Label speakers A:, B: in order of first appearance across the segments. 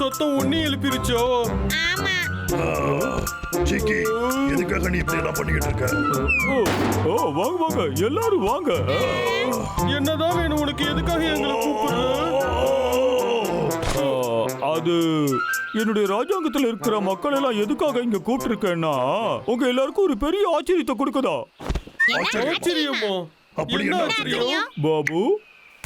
A: சத்தம் உன்னையும் எழுப்பிருச்சோ?
B: ஆமா.
C: சிக்கி எதுக்காக நீ இப்படி எல்லாம் பண்ணிக்கிட்டு இருக்க?
D: ஓ ஓ வாங்க வாங்க எல்லாரும் வாங்க.
A: என்னதான் வேணும் உனக்கு? எதுக்காக எங்களை கூப்பிடுற?
D: அது என்னுடைய ராஜாங்கத்துல இருக்கிற மக்கள் எல்லாம் எதுக்காக இங்க கூப்பிட்டிருக்கேன்னா உங்க எல்லாருக்கும் ஒரு பெரிய ஆச்சரியத்தை கொடுக்குதா?
A: ஆச்சரியமா.
C: அப்படி
A: என்ன
C: என்ன
A: ஆச்சரியம்?
D: பாபு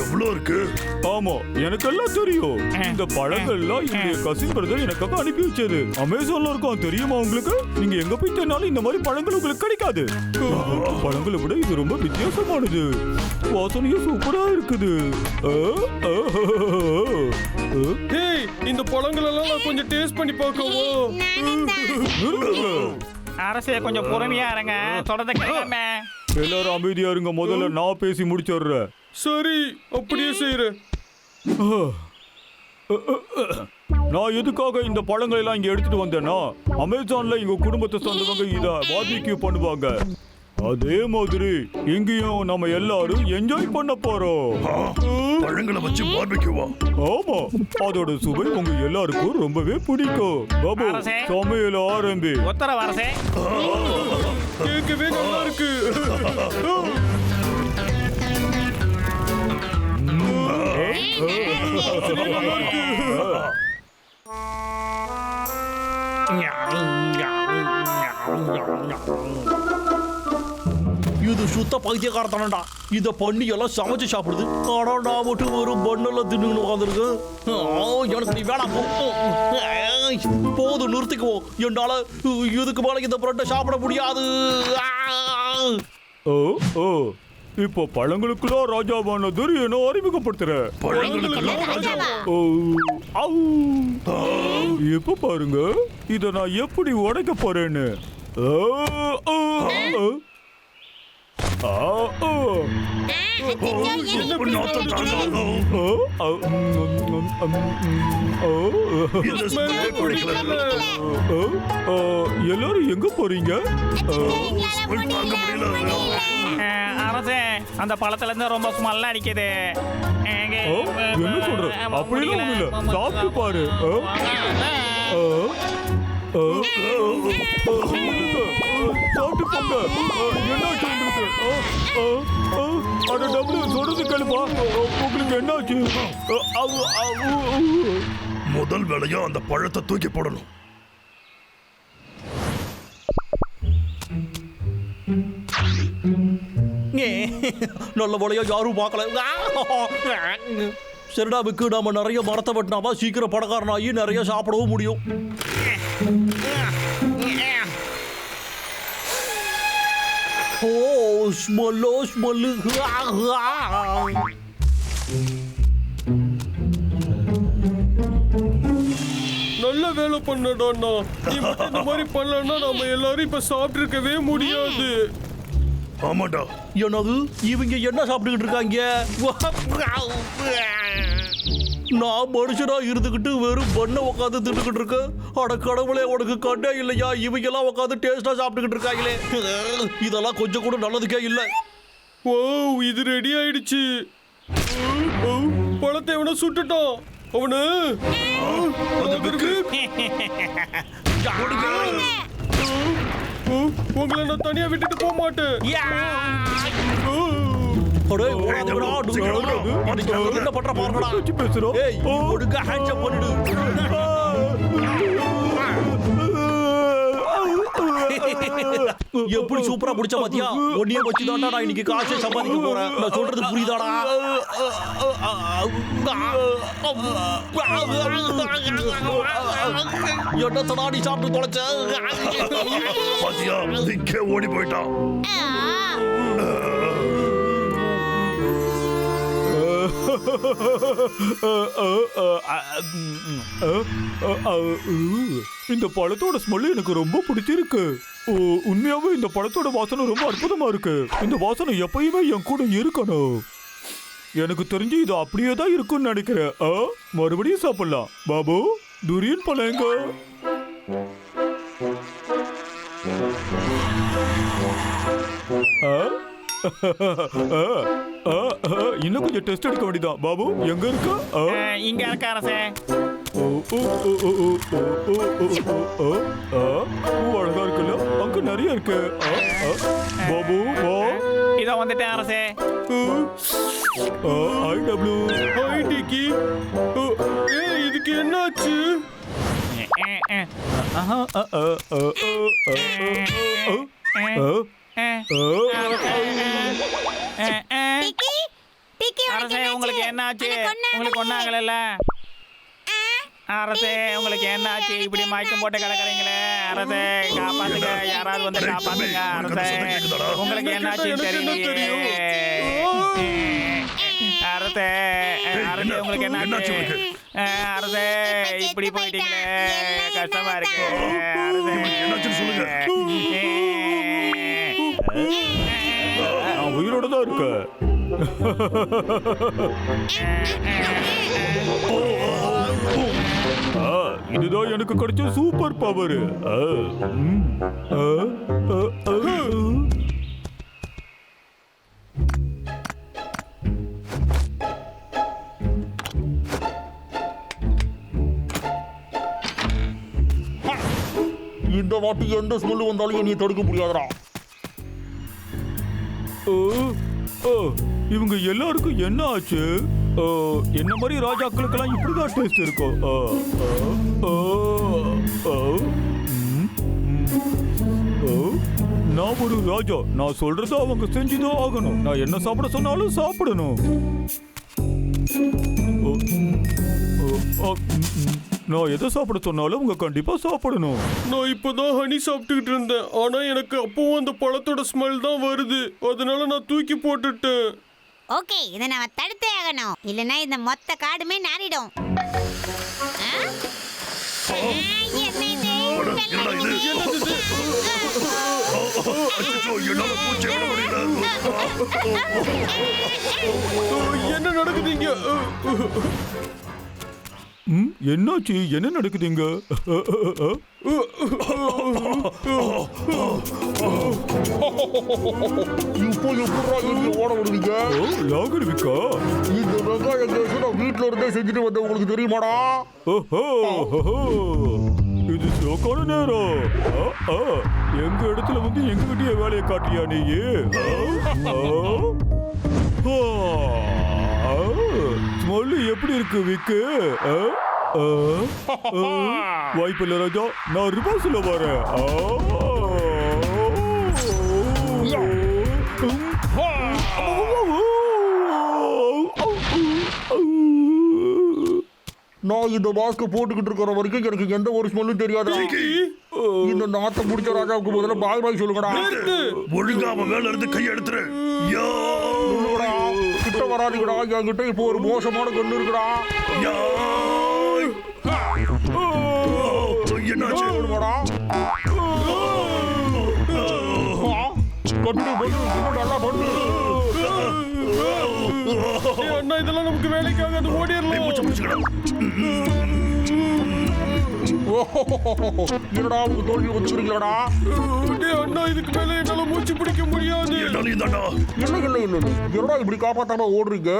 C: எவ்வளவு இருக்கு?
D: ஆமா எனக்கெல்லாம் தெரியும். இந்த பழங்கள்லாம் என்னுடைய கசின் பிரதர் எனக்காக அனுப்பி வச்சது. அமேசான்ல இருக்கும் தெரியுமா உங்களுக்கு? நீங்க எங்க போய் தேடினாலும் இந்த மாதிரி பழங்கள் உங்களுக்கு கிடைக்காது. பழங்களை விட இது ரொம்ப வித்தியாசமானது. வாசனையும் சூப்பரா இருக்குது.
A: இந்த பழங்கள் எல்லாம் நான் கொஞ்சம் டேஸ்ட் பண்ணி பார்க்கவோ.
E: அரசே கொஞ்சம் பொறுமையா இருங்க. தொடர்ந்து கேட்காம
D: எல்லாரும் அமைதியா இருங்க. முதல்ல நான் பேசி முடிச்சிடுறேன்.
A: சரி அப்படியே செய்யறேன்
D: நான் எதுக்காக இந்த பழங்களை எல்லாம் இங்க எடுத்துட்டு வந்தேன்னா அமேசான்ல எங்க குடும்பத்தை சேர்ந்தவங்க இத பார்பிக்யூ பண்ணுவாங்க. அதே மாதிரி இங்கேயும் நம்ம எல்லாரும் என்ஜாய் பண்ண போறோம்.
C: பழங்களை வச்சு பார்பிக்யூவா
D: ஆமா அதோட சுவை உங்க எல்லாருக்கும் ரொம்பவே பிடிக்கும். பாபு. சமையல் ஆரம்பி.
E: உத்தரவு அரசே
A: கேட்கவே நல்லா இருக்கு
F: இது சுத்த பைத்தியக்காரத்தனடா இத பண்ணி எல்லாம் சமைச்சு சாப்பிடுது. ஆனா நான் மட்டும் ஒரு பண்ணெல்லாம் தின்னு உட்காந்துருக்கு. எனக்கு நீ வேணாம். போ. போதும் நிறுத்திக்குவோம். என்னால இதுக்கு மேல இந்த பிரெட்டை சாப்பிட முடியாது!
D: ஓ ஓ. இப்போ பழங்களுக்குள்ள ராஜாவான துரியனை அறிமுகப்படுத்துறேன். இப்ப பாருங்க இத நான் எப்படி உடைக்க போறேன்னு? எல்லாரும் எங்க போறீங்க
E: அரசே அந்த பழத்துல இருந்து ரொம்ப ஸ்மெல் அடிக்குது
D: என்ன சொல்ற அப்படிலாம் ஒண்ணு இல்ல சாப்பிட்டு பாரு சாப்பிட்டு போங்க என்னாச்சு உங்களுக்கு அட டபுள் சொல்றது கேளுப்பா. உங்களுக்கு என்னாச்சு.
C: முதல் வேலையா அந்த பழத்தை தூக்கி போடணும்.
F: நல்ல போலையா யாரும் பார்க்கல. ஆ! சரிடா விக்கு. நாம நிறைய மரத்தை வெட்டினாமா சீக்கிரம் பணக்காரனாகி நிறைய சாப்பிடவும் முடியும். ஓ ஸ்மெல்லோ ஸ்மெல்லு
A: நல்ல வேலை பண்ணடாண்ணா நீ மட்டும் இந்த மாதிரி பண்ணலன்னா நம்ம எல்லாரும் இப்ப சாப்பிட்டு இருக்கவே முடியாது.
C: ஆமாடா.
F: என்னது? இவங்க என்ன சாப்பிட்டுக்கிட்டு இருக்காங்க? நான் மனுஷனா இருந்துகிட்டு வெறும் பண்ண உட்காந்து தின்னுக்கிட்டு இருக்கேன். அட கடவுளே உனக்கு கண்ணே இல்லையா? இவங்க எல்லாம் உட்காந்து டேஸ்டா சாப்பிட்டுக்கிட்டு இருக்காங்களே. இதெல்லாம் கொஞ்சம் கூட நல்லதுக்கே இல்லை.
A: ஓ இது ரெடி ஆயிடுச்சு. ஓ, பழத்தை எவனோ சுட்டுட்டான். அவனு. உங்களை நான் தனியா விட்டுட்டு போக மாட்டேன்.
F: அடே,
C: சீக்கிரம்
F: ஓடாத.
C: ஓடு.
F: அடிச்சு என்ன பண்ற பாருடா.
D: வச்சு பேசுறோம்
F: ஏய், ஒழுங்கா hands up பண்ணிடு. எப்படி சூப்பரா முடிச்ச பாத்தியா ஒன்னிய வச்சு தான்டா நான் இன்னைக்கு காசு சம்பாதிக்க போறேன் நான் சொல்றது புரியுதாடா என்ன தடாடி சாப்பிட்டு தொலைச்ச
C: பாத்தியா ஓடி போயிட்டான்
D: இந்த பழத்தோட ஸ்மெல் எனக்கு ரொம்ப பிடிச்சிருக்கு. ஓ, உண்மையாவே இந்த பழத்தோட வாசனை ரொம்ப அற்புதமா இருக்கு. இந்த வாசனை எப்பயுமே என் கூட இருக்கணும். எனக்கு தெரிஞ்சு இது அப்படியே தான் இருக்கும்னு நினைக்கிறேன். மறுபடியும் சாப்பிடலாம். பாபு துரியன் பழங்க. இன்னும் கொஞ்சம் டெஸ்ட் எடுக்க வேண்டியதான் பாபு எங்க இருக்கா
E: இங்க இருக்க அரசே
D: அழகா இருக்குல்ல அங்க நிறைய இருக்கு பாபு வா
E: இதோ வந்துட்டேன் அரசே
D: ஐ டபிள்யூ
A: ஐடிக்கு இதுக்கு என்னாச்சு
D: ஆஹா
E: அரசே உங்களுக்கு என்னாச்சு? உங்களுக்கு ஒன்னாகல அரசே உங்களுக்கு என்னாச்சு? இப்படி மயக்கம் போட்டு கிடக்குறீங்களே? அரசே காப்பாத்துங்க. யாராவது வந்து காப்பாத்துங்க அரசே. உங்களுக்கு
A: என்னாச்சு
E: தெரியலையே அரசே அரசே உங்களுக்கு
C: என்னாச்சு?
E: அரசே இப்படி போயிட்டீங்களே. கஷ்டமா இருக்கு. அரசே.
D: நான் உயிரோட தான் இருக்கேன் இதுதான் எனக்கு கிடைச்ச சூப்பர் பவர்
F: இந்த வாட்டி எந்த ஸ்மெல் வந்தாலும் என்னை தடுக்க முடியாதுடா.
D: இவங்க எல்லாருக்கும் என்ன ஆச்சு? ஓ, என்ன மாதிரி ராஜாக்களுக்கெல்லாம் இப்படிதான் டேஸ்ட் இருக்கும் ஓ, நான் ஒரு ராஜா. நான் சொல்றத அவங்க செஞ்சுதான் ஆகணும். நான் என்ன சாப்பிட சொன்னாலும் சாப்பிடணும். ஓ, ஓ, நான் எதை சாப்பிட சொன்னாலும் அவங்க கண்டிப்பா சாப்பிடணும்.
A: நான் இப்போதான் ஹனி சாப்பிட்டுக்கிட்டு இருந்தேன். ஆனா எனக்கு அப்பவும் அந்த பழத்தோட ஸ்மெல் தான் வருது. அதனால நான் தூக்கி போட்டுட்டேன்.
B: ஓகே இதை நாம தடுத்தே ஆகணும். இல்லைன்னா இந்த மொத்த காடுமே நாரிடும் ஆ? ஆ, என்ன இது?
C: அட, என்னடா இது? அச்சச்சோ, என்னால மூச்சே விட முடியல.
A: ஓ, என்ன நடக்குது இங்க?
D: ம், என்னாச்சு? என்ன நடக்குதுங்க?
F: இப்போ எப்படா இங்க ஓட விடுவீங்க?
D: ஓ, யாகர்விக்கா
F: இந்த வெங்காய கேஸ் நான் வீட்ல இருந்தே செஞ்சுட்டு வந்தேன். உங்களுக்கு தெரியுமாடா.
D: இது சோக்கான நேரம். எங்க இடத்துல வந்து எங்க வேலையை காட்டியா நீ? ஸ்மெல்லு எப்படி இருக்கு விக்கு? வாய்ப்பில்லை ராஜா. நான் ரிவர்ஸ்ல வரேன்.
F: நான் இந்த மாஸ்க் போட்டுக்கிட்டு இருக்கிற வரைக்கும் எனக்கு எந்த ஒரு ஸ்மெல்லும் தெரியாது? இந்த நாத்தை முடிச்ச ராஜாவுக்கு முதல்ல பாய் பாய் சொல்லுங்கடா.
C: ஒழுங்கா அவன் மேல இருந்து கையை எடுத்துரு. யா!
F: வராதுங்கடா என்கிட்ட இப்போ ஒரு மோசமான கண்ணு இருக்குடா.
A: என்ன இதெல்லாம் நமக்கு வேலைக்காக அது ஓடிடலாம்
F: என்னடா உங்க தோல்வி
A: டேய் அண்ணா இதுக்கு மேல என்னால மூச்சு பிடிக்க முடியாது.
C: இதாண்டா
F: இல்லை இல்லை. என்னடா இப்படி காப்பாத்தாம ஓடுறீங்க?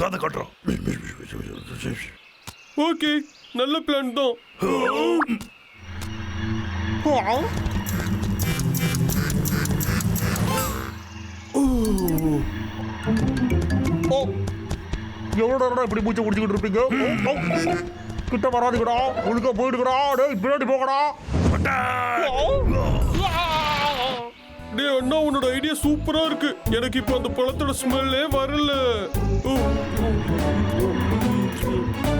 C: காதை காட்டுறான்
A: ஓகே நல்ல பிளான் தான்.
F: ஓ எவ்வளோ நேரம் இப்படி மூச்சை பிடிச்சிக்கிட்டு இருப்பீங்க? கிட்ட வராதுக்கடா ஒழுங்கா போயிடுக்கடா டேய் பின்னாடி போகடா
A: டேய் அண்ணா உன்னோட ஐடியா சூப்பரா இருக்கு. எனக்கு இப்போ அந்த பழத்தோட ஸ்மெல்லே வரல. ஓ.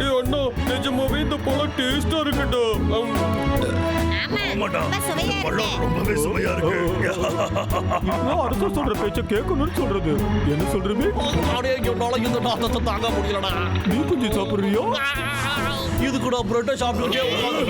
A: டேய் அண்ணா நிஜமாவே இந்த பழம் டேஸ்டா இருக்குடா.
C: ரொம்பவே சுவையா இருக்கு.
D: நான் அரசர் சொல்ற பேச்ச கேட்கணும்னு சொல்றது. என்ன சொல்றது?
F: இந்த நாத்தத்தை தாங்க முடியலடா.
D: நீ கொஞ்சம் சாப்பிடுறியோ?
F: இது கூட பிரெட்டை உட்கார்ந்து